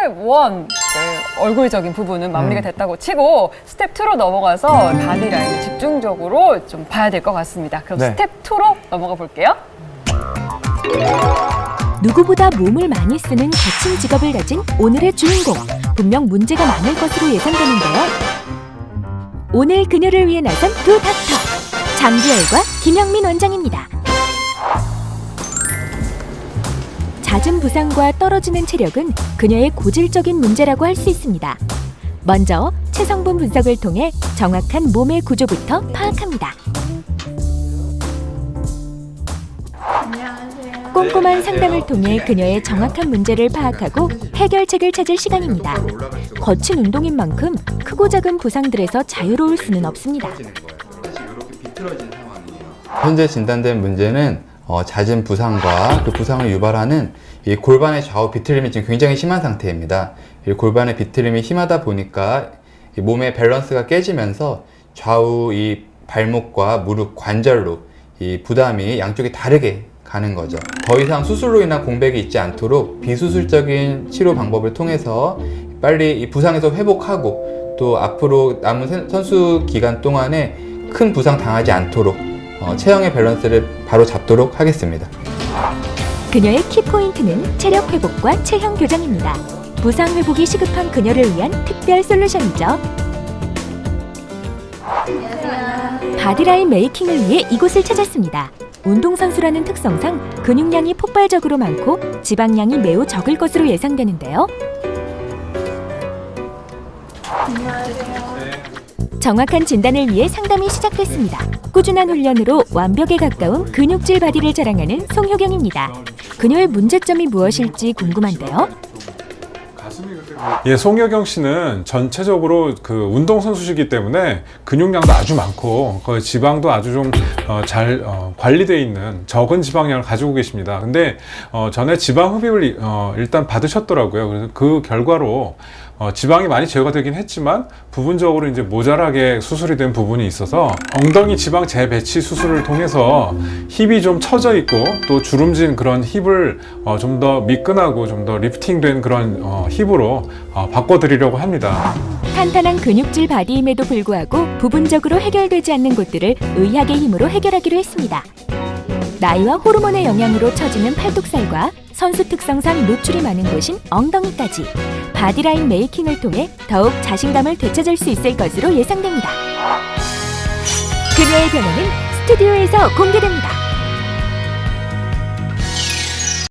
스텝 1 얼굴적인 부분은 마무리가 됐다고 치고 스텝 2로 넘어가서 바디 라인을 집중적으로 좀 봐야 될 것 같습니다. 그럼 네. 스텝 2로 넘어가 볼게요. 누구보다 몸을 많이 쓰는 거친 직업을 가진 오늘의 주인공. 분명 문제가 많을 것으로 예상되는데요. 오늘 그녀를 위해 나선 두 닥터. 장주열과 김영민 원장입니다. 잦은 부상과 떨어지는 체력은 그녀의 고질적인 문제라고 할 수 있습니다. 먼저 체성분 분석을 통해 정확한 몸의 구조부터 파악합니다. 꼼꼼한 상담을 통해 그녀의 정확한 문제를 파악하고 해결책을 찾을 시간입니다. 거친 운동인 만큼 크고 작은 부상들에서 자유로울 수는 없습니다. 현재 진단된 문제는 어, 잦은 부상과 그 부상을 유발하는 이 골반의 좌우 비틀림이 지금 굉장히 심한 상태입니다. 이 골반의 비틀림이 심하다 보니까 이 몸의 밸런스가 깨지면서 좌우 이 발목과 무릎 관절로 이 부담이 양쪽이 다르게 가는 거죠. 더 이상 수술로 인한 공백이 있지 않도록 비수술적인 치료 방법을 통해서 빨리 이 부상에서 회복하고 또 앞으로 남은 선- 선수 기간 동안에 큰 부상 당하지 않도록 어, 체형의 밸런스를 바로 잡도록 하겠습니다. 그녀의 키포인트는 체력 회복과 체형 교정입니다. 부상 회복이 시급한 그녀를 위한 특별 솔루션이죠. 바디라인 메이킹을 위해 이곳을 찾았습니다. 운동선수라는 특성상 근육량이 폭발적으로 많고 지방량이 매우 적을 것으로 예상되는데요. 정확한 진단을 위해 상담이 시작됐습니다. 꾸준한 훈련으로 완벽에 가까운 근육질 바디를 자랑하는 송효경입니다. 그녀의 문제점이 무엇일지 궁금한데요. 예, 송여경 씨는 전체적으로 그 운동 선수시기 때문에 근육량도 아주 많고 그 지방도 아주 좀잘 관리되어 있는 적은 지방량을 가지고 계십니다. 근데 어, 전에 지방 흡입을 이- 어, 일단 받으셨더라고요. 그래서 그 결과로 어, 지방이 많이 제거가 되긴 했지만 부분적으로 이제 모자라게 수술이 된 부분이 있어서 엉덩이 지방 재배치 수술을 통해서 힙이 좀 처져 있고 또 주름진 그런 힙을 어, 좀 더 미끈하고 좀 더 리프팅된 그런 어, 힙으로 어, 바꿔드리려고 합니다. 탄탄한 근육질 바디임에도 불구하고 부분적으로 해결되지 않는 곳들을 의학의 힘으로 해결하기로 했습니다. 나이와 호르몬의 영향으로 처지는 팔뚝살과 선수 특성상 노출이 많은 곳인 엉덩이까지 바디라인 메이킹을 통해 더욱 자신감을 되찾을 수 있을 것으로 예상됩니다. 그녀의 변화는 스튜디오에서 공개됩니다.